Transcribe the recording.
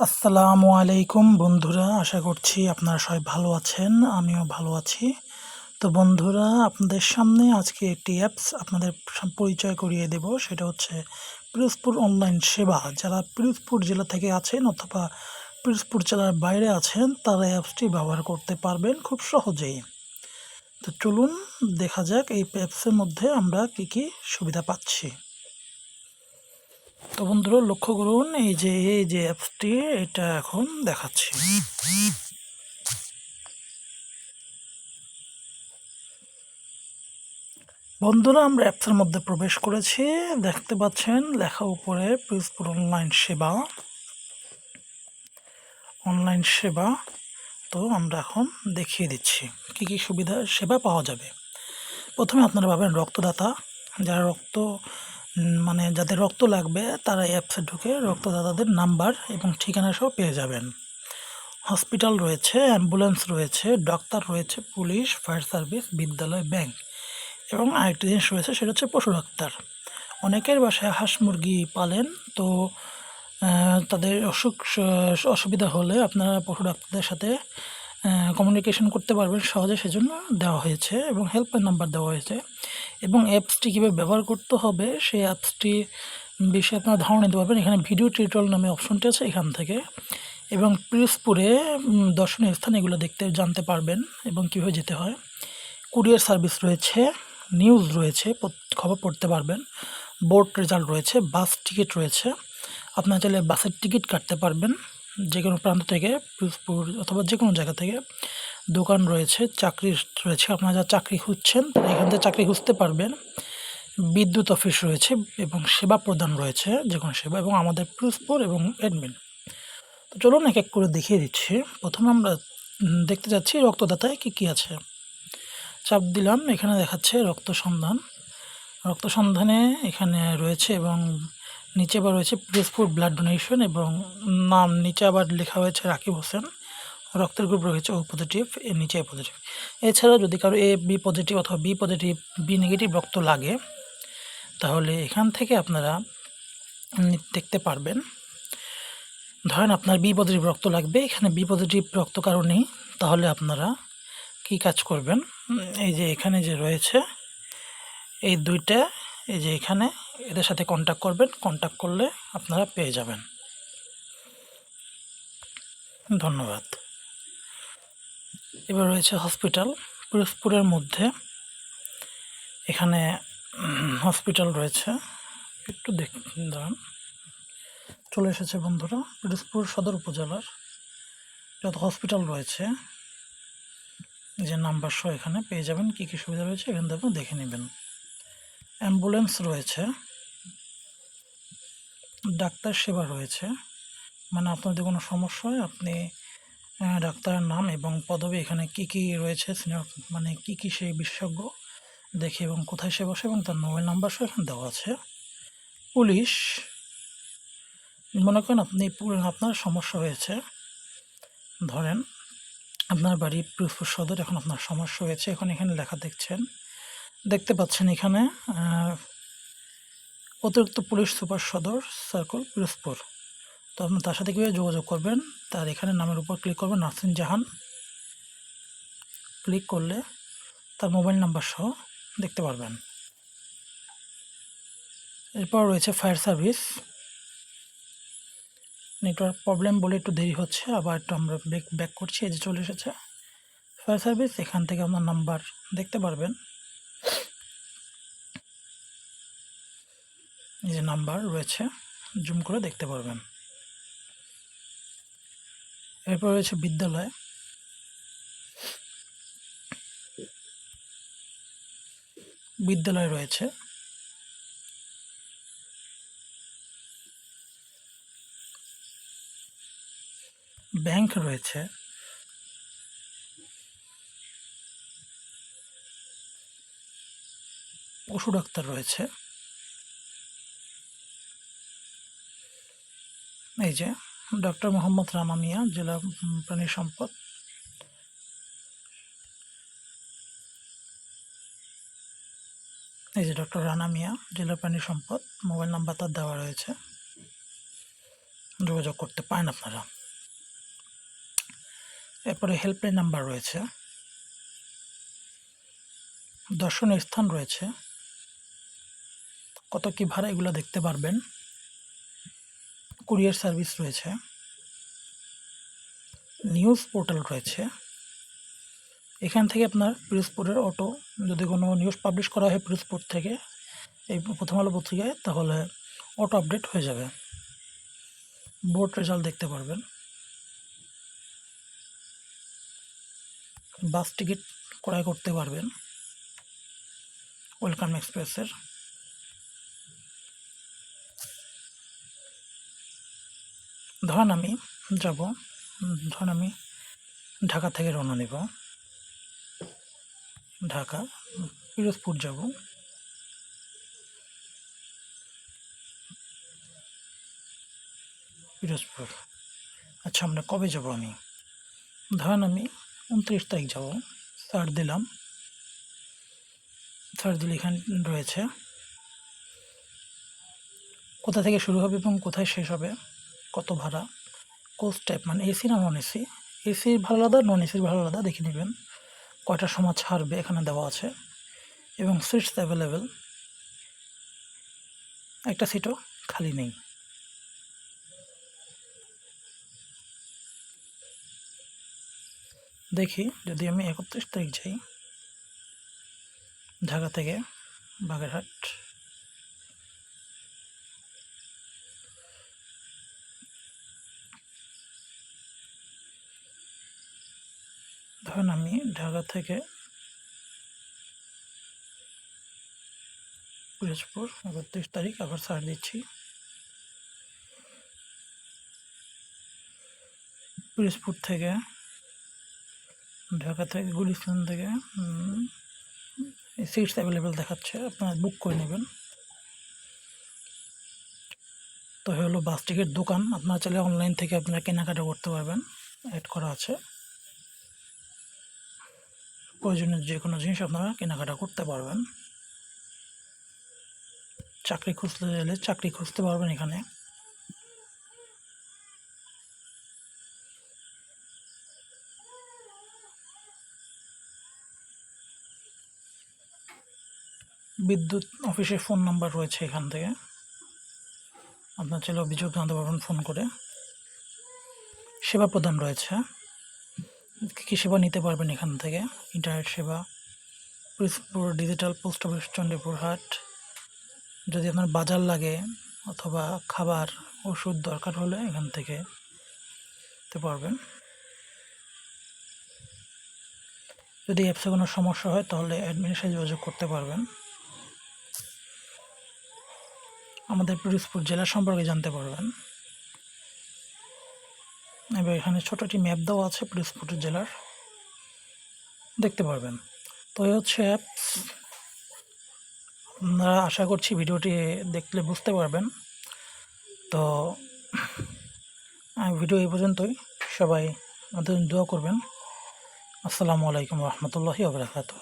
আসসালামু আলাইকুম বন্ধুরা, আশা করছি আপনারা সবাই ভালো আছেন, আমিও ভালো আছি। তো বন্ধুরা, আপনাদের সামনে আজকে একটি অ্যাপস আপনাদের পরিচয় করিয়ে দেব, সেটা হচ্ছে পিরোজপুর অনলাইন সেবা। যারা পিরোজপুর জেলা থেকে আছেন অথবা পিরোজপুর জেলার বাইরে আছেন, তারা অ্যাপসটি ব্যবহার করতে পারবেন খুব সহজেই। তো চলুন, দেখা যাক এই অ্যাপসের মধ্যে আমরা কি কি সুবিধা পাচ্ছি। তো বন্ধুরা, লক্ষ্য করুন, এই যে এই যে অ্যাপসটি এটা এখন দেখাচ্ছি। বন্ধুরা, আমরা অ্যাপসের মধ্যে প্রবেশ করেছি। দেখতে পাচ্ছেন, লেখা উপরে পিসপুর অনলাইন সেবা অনলাইন সেবা তো আমরা এখন দেখিয়ে দিচ্ছি, কি কি সুবিধা, সেবা পাওয়া যাবে। প্রথমে আপনারা পাবেন রক্তদাতা। যারা রক্ত মানে যাদের রক্ত লাগবে, তারা অ্যাপসে ঢুকে রক্তদাতাদের নাম্বার এবং ঠিকানা সহ পেয়ে যাবেন। হসপিটাল রয়েছে, অ্যাম্বুলেন্স রয়েছে ডাক্তার রয়েছে, পুলিশ, ফায়ার সার্ভিস, বিদ্যালয়, ব্যাংক এবং আরেকটি জিনিস রয়েছে, সেটা হচ্ছে পশু ডাক্তার। অনেকের বাসায় হাঁস মুরগি পালেন, তো তাদের অসুখ অসুবিধা হলে আপনারা পশু ডাক্তারদের সাথে কমিউনিকেশন করতে পারবেন সহজে, সেজন্য দেওয়া হয়েছে এবং হেল্পলাইন নাম্বার দেওয়া হয়েছে। এবং অ্যাপসটি কীভাবে ব্যবহার করতে হবে সেই অ্যাপসটি বিষয়ে আপনারা ধারণা নিতে পারবেন। এখানে ভিডিও টিউটোরিয়াল নামে অপশনটি আছে এখান থেকে। এবং পিরোজপুরে উম, দর্শনীয় স্থান এগুলো দেখতে জানতে পারবেন এবং কীভাবে যেতে হয়। কুরিয়ার সার্ভিস রয়েছে নিউজ রয়েছে খবর পড়তে পারবেন। বোর্ড রেজাল্ট রয়েছে বাস টিকিট রয়েছে। আপনার চাইলে বাসের টিকিট কাটতে পারবেন যে কোনো প্রান্ত থেকে পিরোজপুর অথবা যে কোনো জায়গা থেকে। দোকান রয়েছে, চাকরি রয়েছে, আপনারা যা চাকরি খুঁজছেন তারা এখান থেকে চাকরি খুঁজতে পারবেন। বিদ্যুৎ অফিস রয়েছে এবং সেবা প্রদান রয়েছে, যে কোনো সেবা, এবং আমাদের পিরোজপুর এবং অ্যাডমিন তো চলুন এক এক করে দেখিয়ে দিচ্ছি। প্রথমে আমরা দেখতে যাচ্ছি রক্তদাতায় কী কী আছে। চাপ দিলাম, এখানে দেখাচ্ছে রক্ত সন্ধান। রক্ত সন্ধানে এখানে রয়েছে এবং নিচে আবার রয়েছে পিরোজপুর ব্লাড ডোনেশন এবং নাম নিচে আবার লেখা হয়েছে রাকিব হোসেন। রক্তের গ্রুপ রয়েছে ও পজিটিভ এর নিচে পজিটিভ এছাড়া যদি কারও এ, বি পজিটিভ অথবা বি পজিটিভ বি নেগেটিভ রক্ত লাগে, তাহলে এখান থেকে আপনারা দেখতে পারবেন। ধরেন আপনার বি পজিটিভ রক্ত লাগবে, এখানে বি পজিটিভ রক্ত কারণেই তাহলে আপনারা কি কাজ করবেন? এই যে এখানে যে রয়েছে, এই দুইটা, এই যে এখানে, এদের সাথে কন্ট্যাক্ট করবেন কন্ট্যাক্ট করলে আপনারা পেয়ে যাবেন। ধন্যবাদ। এবার রয়েছে হসপিটাল পিরোজপুরের মধ্যে। এখানে হসপিটাল রয়েছে। একটু দেখ, দাঁড়ান। চলে এসেছে বন্ধুরা, পিরোজপুর সদর উপজেলার। যত হসপিটাল রয়েছে, যে নাম্বার সহ এখানে পেয়ে যাবেন, কী কী সুবিধা রয়েছে, এখান থেকে দেখে নেবেন। অ্যাম্বুলেন্স রয়েছে। ডাক্তার সেবা রয়েছে। মানে আপনার যদি কোনো সমস্যা হয়, আপনি ডাক্তারের নাম এবং পদবি এখানে কি কি রয়েছে? সিনিয়র মানে কি কি সেই বিশেষজ্ঞ দেখে এবং কোথায় সে বসে এবং তার মোবাইল নাম্বার সহ এখানে দেওয়া আছে। পুলিশ, মনে করেন আপনি আপনার সমস্যা হয়েছে। ধরেন আপনার বাড়ি পিরোজপুর সদর, এখন আপনার সমস্যা হয়েছে, এখন এখানে লেখা দেখছেন। দেখতে পাচ্ছেন এখানে অতিরিক্ত পুলিশ সুপার সদর সার্কল পিরোজপুর। তো আপনি তার সাথে কীভাবে যোগাযোগ করবেন? তার এখানে নামের উপর ক্লিক করবেন, নাসরিন জাহান। ক্লিক করলে তার মোবাইল নাম্বার সহ দেখতে পারবেন। এরপর রয়েছে ফায়ার সার্ভিস নেটওয়ার্ক প্রবলেম বলে একটু দেরি হচ্ছে, আবার একটু আমরা ব্যাক ব্যাক করছি, এই যে চলে এসেছে। ফায়ার সার্ভিস এখান থেকে আপনার নাম্বার দেখতে পারবেন। এই যে নাম্বার রয়েছে জুম করে দেখতে পারবেন। এরপর রয়েছে বিদ্যালয়। বিদ্যালয় রয়েছে। ব্যাংক রয়েছে। পশু ডাক্তার রয়েছে। এই যে ডক্টর মোহাম্মদ রানা মিয়া, জেলা প্রাণী সম্পদ। এই যে ডক্টর রানা মিয়া, জেলা প্রাণী সম্পদ, মোবাইল নাম্বার তার দেওয়া রয়েছে। যোগাযোগ করতে পারেন আপনারা। এরপরে হেল্পলাইন নাম্বার রয়েছে। দর্শনীয় স্থান রয়েছে। কত কি ভাড়া এগুলো দেখতে পারবেন। কুরিয়ার সার্ভিস রয়েছে, নিউজ পোর্টাল রয়েছে, এখান থেকে আপনার পিরোজপুরের অটো, যদি কোনো নিউজ পাবলিশ করা হয় পিরোজপুর থেকে, এই প্রথম আলো পত্রিকায়, তাহলে অটো আপডেট হয়ে যাবে। বোর্ড রেজাল্ট দেখতে পারবেন। বাস টিকিট ক্রয় করতে পারবেন। ওয়েলকাম এক্সপ্রেসের। ধরেন আমি যাব, ধরেন আমি ঢাকা থেকে রওনা নেব ঢাকা, পিরোজপুর যাব। পিরোজপুর। আচ্ছা আমরা কবে যাব আমি? ধরেন আমি উনত্রিশ তারিখ যাব। সার দিলাম। সার দিলে এখানে রয়েছে। কোথা থেকে শুরু হবে এবং কোথায় শেষ হবে? কত ভাড়া? কোচ টাইপ মানে এসি না নন এসি এসির ভালো আলাদা নন এসির ভালো আলাদা, দেখে নেবেন। কয়টার সময় ছাড়বে এখানে দেওয়া আছে। এবং সিটস অ্যাভেলেবেল একটা সিটও খালি নেই। দেখি, যদি আমি একত্রিশ তারিখ যাই, ঢাকা থেকে বাগেরহাট। ধরেন আমি ঢাকা থেকে পিরোজপুর একত্রিশ তারিখ আবার ছাড় দিচ্ছি। পিরোজপুর থেকে, ঢাকা থেকে, গুলিস্তান থেকে সিটস অ্যাভেলেবেল দেখাচ্ছে, আপনারা বুক করে নেবেন। তো হলো বাস টিকিট দোকান, আপনারা চাইলে অনলাইন থেকে আপনারা কেনাকাটা করতে পারবেন অ্যাড করা আছে। প্রয়োজনীয় যে কোনো জিনিস আপনারা কেনাকাটা করতে পারবেন। চাকরি খুঁজতে গেলে চাকরি খুঁজতে পারবেন এখানে। বিদ্যুৎ অফিসের ফোন নাম্বার রয়েছে এখান থেকে। আপনার ছেলে অভিযোগ জানাতে পারবেন ফোন করে। সেবা প্রদান রয়েছে। কী সেবা নিতে পারবেন এখান থেকে? ইন্টারনেট সেবা Pirojpur digital post office Chandipur হাট। যদি আপনার বাজার লাগে অথবা খাবার, ওষুধ দরকার হলে এখান থেকে নিতে পারবেন। যদি অ্যাপসে কোনো সমস্যা হয় তাহলে অ্যাডমিনের যোগাযোগ করতে পারবেন। আমাদের পিরোজপুর জেলা সম্পর্কে জানতে পারবেন। এবার এখানে ছোট একটি ম্যাপ দেওয়া আছে পিরোজপুর জেলার। দেখতে পারবেন। তো এই হচ্ছে অ্যাপস আপনারা আশা করছি ভিডিওটি দেখলে বুঝতে পারবেন। তো ভিডিও এই পর্যন্তই। সবাই আমাদের দোয়া করবেন। আসসালামু আলাইকুম রহমতুল্লাহি ওবরাকাতুহ